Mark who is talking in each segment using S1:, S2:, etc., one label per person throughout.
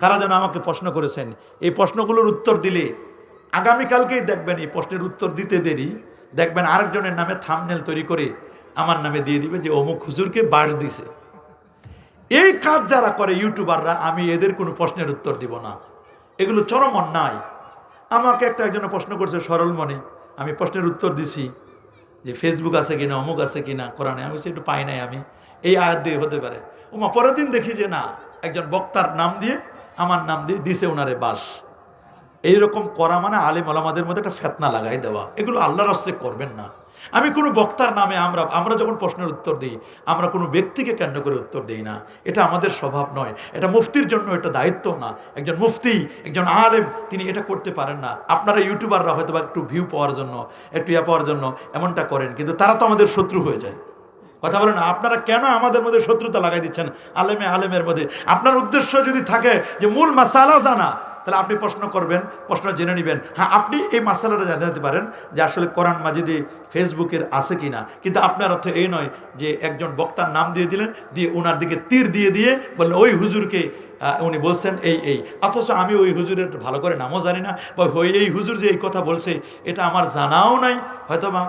S1: কারা যেন আমাকে প্রশ্ন করেছেন? এই প্রশ্নগুলোর উত্তর দিলে আগামীকালকেই দেখবেন এই প্রশ্নের উত্তর দিতে দেরি। দেখবেন আরেকজনের নামে থামনেল তৈরি করে আমার নামে দিয়ে দিবে যে অমুক হুজুরকে বাস দিছে। এই কাজ যারা করে ইউটিউবাররা, আমি এদের কোনো প্রশ্নের উত্তর দিব না। এগুলো চরম অন্যায়। আমাকে একটা একজন প্রশ্ন করছে সরল মনে। আমি প্রশ্নের উত্তর দিছি যে ফেসবুক আছে কিনা, অমুক আছে কিনা, কোরআনে। আমি একটু পাই নাই আমি। এই আয়াত দিয়ে হতে পারে। ওমা, পরের দিন দেখি যে না, একজন বক্তার নাম দিয়ে আমার নাম দিয়ে দিছে ওনারে বাস। এইরকম করা মানে আলিম আলামাদের মধ্যে একটা ফেতনা লাগাই দেওয়া। এগুলো আল্লাহর হস্তে করবেন না। আমি কোনো বক্তার নামে আমরা আমরা যখন প্রশ্নের উত্তর দিই, আমরা কোনো ব্যক্তিকে কেন্দ্র করে উত্তর দিই না। এটা আমাদের স্বভাব নয়। এটা মুফতির জন্য এটা দায়িত্ব না। একজন মুফতি, একজন আলেম, তিনি এটা করতে পারেন না। আপনারা ইউটিউবাররা হয়তো বা একটু ভিউ পাওয়ার জন্য, একটু ইয়া পাওয়ার জন্য এমনটা করেন, কিন্তু তারা তো আমাদের শত্রু হয়ে যায়। কথা বলেন, আপনারা কেন আমাদের মধ্যে শত্রুতা লাগাই দিচ্ছেন? আলেমে আলেমের মধ্যে। আপনার উদ্দেশ্য যদি থাকে যে মূল মাসালা জানা, তাহলে আপনি প্রশ্ন করবেন, প্রশ্ন জেনে নেবেন। হ্যাঁ আপনি এই মাসালাটা জানাতে পারেন যে আসলে কোরআন মাজিদি ফেসবুকের আছে কি না কিন্তু আপনার অর্থ এই নয় যে একজন বক্তার নাম দিয়ে দিলেন, দিয়ে ওনার দিকে তীর দিয়ে দিয়ে বললেন, ওই হুজুরকে উনি বলছেন, এই এই। অথচ আমি ওই হুজুরের ভালো করে নামও জানি না, বা এই হুজুর যে এই কথা বলছে, এটা আমার জানাও নাই হয়তো বা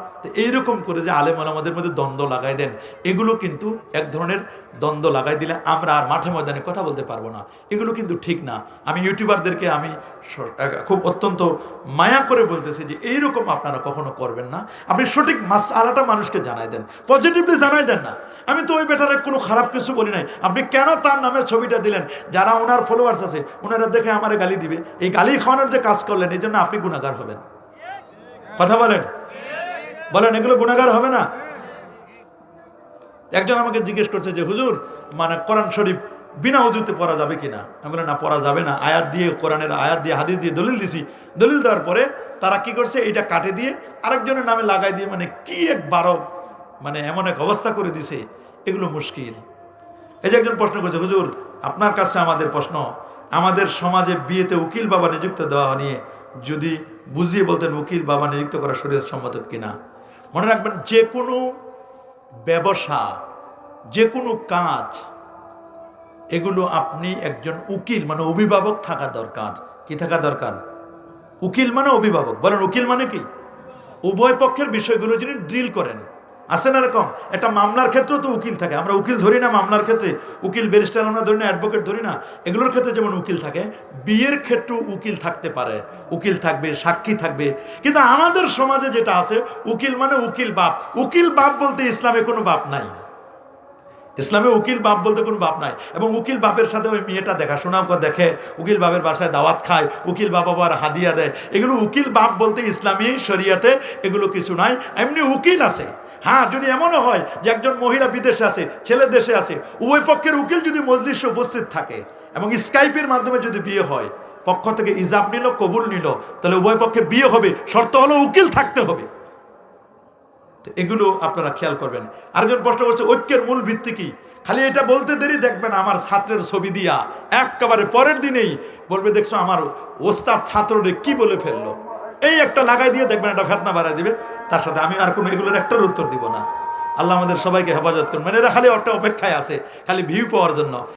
S1: এইরকম করে যে আলেম আলামাদের মধ্যে দ্বন্দ্ব লাগাই দেন, এগুলো কিন্তু এক ধরনের দ্বন্দ্ব লাগাই দিলে আমরা আর মাঠে ময়দানে কথা বলতে পারব না। এগুলো কিন্তু ঠিক না। আমি ইউটিউবারদেরকে আমি খুব অত্যন্ত মায়া করে বলতেছি যে এইরকম আপনারা কখনো করবেন না। আপনি সঠিক মাস আলাটা মানুষকে জানাই দেন। পজিটিভলি জানাই দেন না। আমি তো ওই বেটারে কোনো খারাপ কিছু বলি নাই। আপনি কেন তার নামে ছবিটা দিলেন? যারা ওনার ফলোয়ার্স আছে, ওনারা দেখে আমারে গালি দিবে। এই গালি খাওয়ানোর যে কাজ করলেন, এই জন্য আপনি গুণাগার হবেন। কথা বলেন? বলেন, এগুলো গুণাগার হবে না? একজন আমাকে জিজ্ঞেস করছে যে, হুজুর মানে কোরআন শরীফ বিনা উজুতে পড়া যাবে কিনা? আমি বললাম, না, পড়া যাবে না। আয়াত দিয়ে, কোরআনের আয়াত দিয়ে, হাদিস দিয়ে দলিল দিছি। দলিল দেওয়ার পরে তারা কি করছে? এটা কাটে দিয়ে আরেকজনের নামে লাগাই দিয়ে মানে কি এক বারো মানে এমন এক অবস্থা করে দিছে। এগুলো মুশকিল। এই যে একজন প্রশ্ন করছে, হুজুর, আপনার কাছে আমাদের প্রশ্ন, আমাদের সমাজে বিয়েতে উকিল বাবা নিযুক্ত দেওয়া নিয়ে যদি বুঝিয়ে বলতেন উকিল বাবা নিযুক্ত করা শরীর সম্মত কিনা? মনে রাখবেন, যে কোনো ব্যবসা, যে কোনো কাজ এগুলো আপনি একজন উকিল মানে অভিভাবক থাকা দরকার। কি থাকা দরকার? উকিল মানে অভিভাবক। বলেন, উকিল মানে কি? উভয় পক্ষের বিষয়গুলো যিনি ড্রিল করেন। আছে না এরকম? একটা মামলার ক্ষেত্রেও তো উকিল থাকে। আমরা উকিল ধরি না মামলার ক্ষেত্রে। উকিল ব্যারিস্টার আমরা ধরি না, অ্যাডভোকেট ধরি না। এগুলোর ক্ষেত্রে যেমন উকিল থাকে, বিয়ের ক্ষেত্রেও উকিল থাকতে পারে। উকিল থাকবে, সাক্ষী থাকবে। কিন্তু আমাদের সমাজে যেটা আছে, উকিল মানে উকিল বাপ। উকিল বাপ বলতে ইসলামে কোনো বাপ নাই। ইসলামে উকিল বাপ বলতে কোনো বাপ নাই। এবং উকিল বাপের সাথে ওই মেয়েটা দেখাশোনাও দেখে উকিল বাপের বাসায় দাওয়াত খায়, উকিল বাপ আবার হাদিয়া দেয়। এগুলো উকিল বাপ বলতে ইসলামী শরিয়াতে এগুলো কিছু নাই। এমনি উকিল আছে। হ্যাঁ যদি এমনও হয় যে একজন মহিলা বিদেশে আছে, ছেলে দেশে আছে, উভয় পক্ষের উকিল যদি মজলিসে উপস্থিত থাকে এবং স্কাইপের মাধ্যমে যদি বিয়ে হয়, পক্ষ থেকে ইজাব নিল, কবুল নিল, তাহলে উভয় পক্ষে বিয়ে হবে। শর্ত হলো উকিল থাকতে হবে। এগুলো আপনারা খেয়াল করবেন। আরেকজন প্রশ্ন করছে, ঐক্যের মূল ভিত্তি কি? খালি এটা বলতে দেরি দেখবেন আমার ছাত্রের ছবি দিয়া। একেবারে পরের দিনেই বলবে, দেখছ আমার ওস্তাদ ছাত্ররে কি বলে ফেলল? এই একটা লাগাই দিয়ে দেখবেন, একটা ফেতনা বাড়াই দিবে। তার সাথে আমি আর কোনো এগুলোর একটার উত্তর দিব না। আল্লাহ আমাদের সবাইকে হেফাজত করবেন এরা খালি একটা অপেক্ষায় আছে, খালি ভিউ পাওয়ার জন্য।